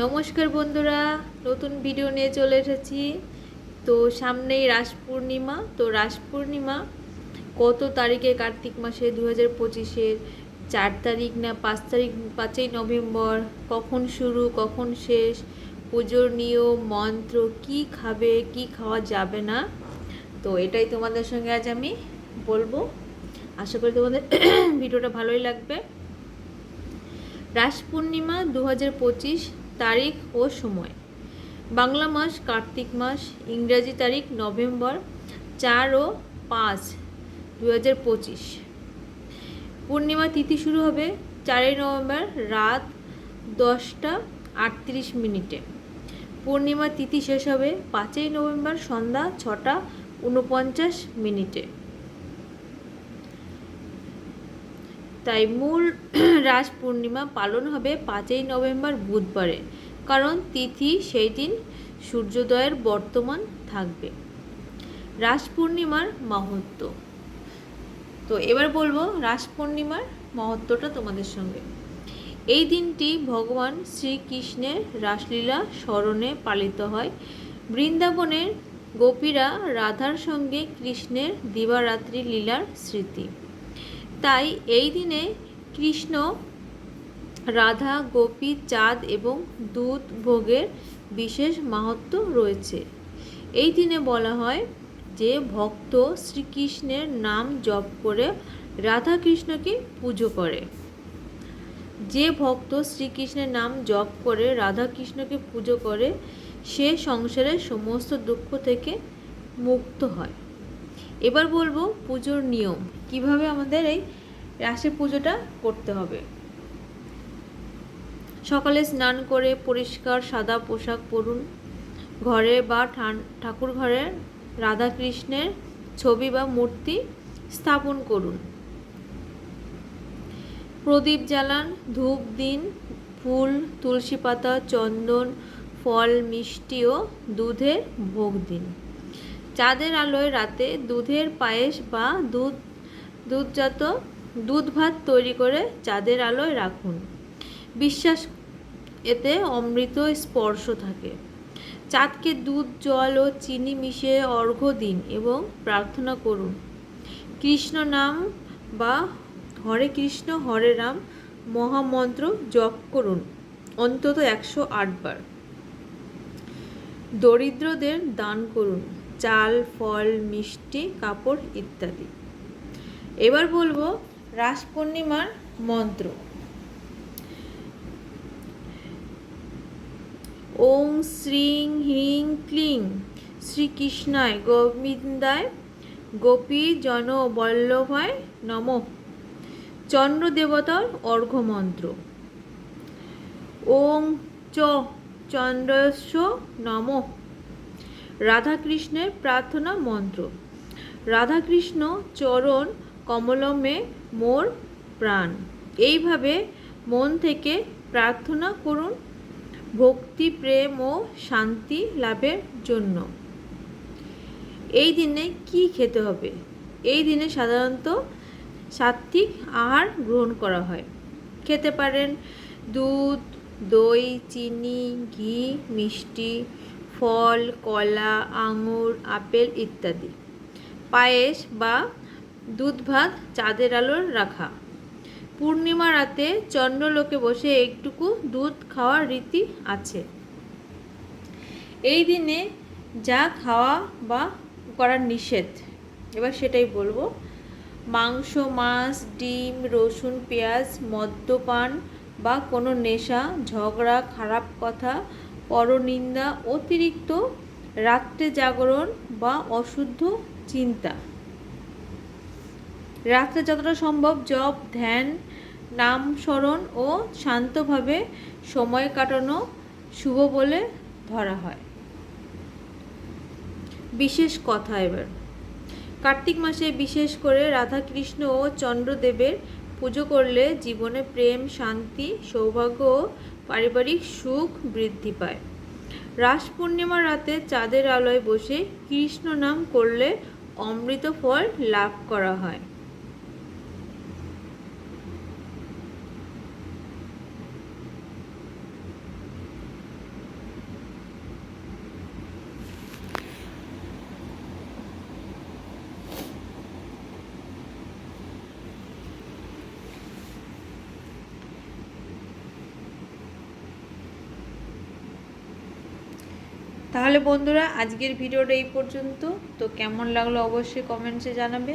নমস্কার বন্ধুরা, নতুন ভিডিও নিয়ে চলে এসেছি। তো সামনেই রাস পূর্ণিমা, তো রাস পূর্ণিমা কত তারিখে? কার্তিক মাসে দু হাজার পঁচিশের চার তারিখ না পাঁচ তারিখ? পাঁচই নভেম্বর। কখন শুরু, কখন শেষ? পুজোর নিয়ম, মন্ত্র, কি খাবে, কি খাওয়া যাবে না? তো এটাই তোমাদের সঙ্গে আজ আমি বলব। আশা করি তোমাদের ভিডিওটা ভালোই লাগবে। রাস পূর্ণিমা দু পঁচিশ তারিখ ও সময়। বাংলা মাস কার্তিক মাস, ইংরাজি তারিখ নভেম্বর, চার ও পাঁচ দু হাজার পঁচিশ। পূর্ণিমা তিথি শুরু হবে চারই নভেম্বর রাত দশটা আটত্রিশ মিনিটে। পূর্ণিমা তিথি শেষ হবে পাঁচই নভেম্বর সন্ধ্যা ছটা উনপঞ্চাশ মিনিটে। তাই মূল রাস পূর্ণিমা পালন হবে পাঁচই নভেম্বর বুধবারে, কারণ তিথি সেই দিন সূর্যোদয়ের বর্তমান থাকবে। রাস পূর্ণিমার মাহাত্ম। তো এবার বলব রাস পূর্ণিমার মহত্বটা তোমাদের সঙ্গে। এই দিনটি ভগবান শ্রীকৃষ্ণের রাসলীলা স্মরণে পালিত হয়। বৃন্দাবনের গোপীরা রাধার সঙ্গে কৃষ্ণের দিবারাত্রি লীলার স্মৃতি। তাই এই দিনে কৃষ্ণ, রাধা, গোপী, চাঁদ এবং দুধ ভোগের বিশেষ মাহাত্ম রয়েছে। এই দিনে বলা হয় যে ভক্ত শ্রীকৃষ্ণের নাম জপ করে রাধা কৃষ্ণকে পুজো করে। যে ভক্ত শ্রীকৃষ্ণের নাম জপ করে রাধা কৃষ্ণকে পুজো করে, সে সংসারের সমস্ত দুঃখ থেকে মুক্ত হয়। এবার বলব পুজোর নিয়ম। কীভাবে আমাদের এই রাশি পুজোটা করতে হবে? সকালে স্নান করে পরিষ্কার সাদা পোশাক পরুন। ঘরে বা ঠাকুর ঘরে রাধাকৃষ্ণের ছবি বা মূর্তি স্থাপন করুন। প্রদীপ জ্বালান, ধূপ দিন, ফুল, তুলসী পাতা, চন্দন, ফল, মিষ্টি ও দুধের ভোগ দিন। চাঁদের আলোয় রাতে দুধের পায়েস বা দুধ, দুধজাত দুধ ভাত তৈরি করে চাঁদের আলোয় রাখুন। বিশ্বাস, এতে অমৃত স্পর্শ থাকে। চাঁদকে দুধ, জল ও চিনি মিশিয়ে অর্ঘ্য দিন এবং প্রার্থনা করুন। কৃষ্ণ নাম বা হরে কৃষ্ণ, হরে রাম মহামন্ত্র জপ করুন অন্তত একশো আটবার। দরিদ্রদের দান করুন। চাল, ফল, মিষ্টি, কাপড় ইত্যাদি। এবার বলব রাস পূর্ণিমার মন্ত্র। ওং শ্রীং হ্রিং ক্লিং। শ্রীকৃষ্ণায় গোবিন্দায় গোপী জন বল্লভায় নম। চন্দ্র দেবতার অর্ঘ্য মন্ত্র ওং চ চন্দ্রস্য নম। রাধাকৃষ্ণের প্রার্থনা মন্ত্র। রাধাকৃষ্ণ চরণ কমলমে মোর প্রাণ। এইভাবে মন থেকে প্রার্থনা করুন। ভক্তি, প্রেম ও শান্তি লাভের জন্য। এই দিনে কি খেতে হবে? এই দিনে সাধারণত সাত্ত্বিক আহার গ্রহণ করা হয়। খেতে পারেন দুধ, দই, চিনি, ঘি, মিষ্টি ফল, কলা, আঙুর, আপেল ইত্যাদি। পায়েস বা দুধ ভাত চাঁদের আলোর রাখা। পূর্ণিমা রাতে চন্দ্রলোকে বসে একটুকু দুধ খাওয়ার রীতি আছে। এই দিনে যা খাওয়া বা করার নিষেধ, এবার সেটাই বলব। মাংস, মাছ, ডিম, রসুন, পেঁয়াজ, মদ্যপান বা কোনো নেশা, ঝগড়া, খারাপ কথা পরনিন্দা অতিরিক্ত রাত্রে জাগরণ বা অশুদ্ধ চিন্তা। রাত্রে যতটা সম্ভব জপ, ধ্যান, নাম স্মরণ ও শান্তভাবে সময় কাটানো শুভ বলে ধরা হয়। বিশেষ কথা এবার। কার্তিক মাসে বিশেষ করে রাধাকৃষ্ণ ও চন্দ্রদেবের পুজো করলে জীবনে প্রেম, শান্তি, সৌভাগ্য ও পারিবারিক সুখ বৃদ্ধি পায়। রাস পূর্ণিমা রাতে চাঁদের আলোয় বসে কৃষ্ণ নাম করলে অমৃত ফল লাভ করা হয়। তাহলে বন্ধুরা আজকের ভিডিওটা এই পর্যন্ত। তো কেমন লাগল অবশ্যই কমেন্টসে জানাবে।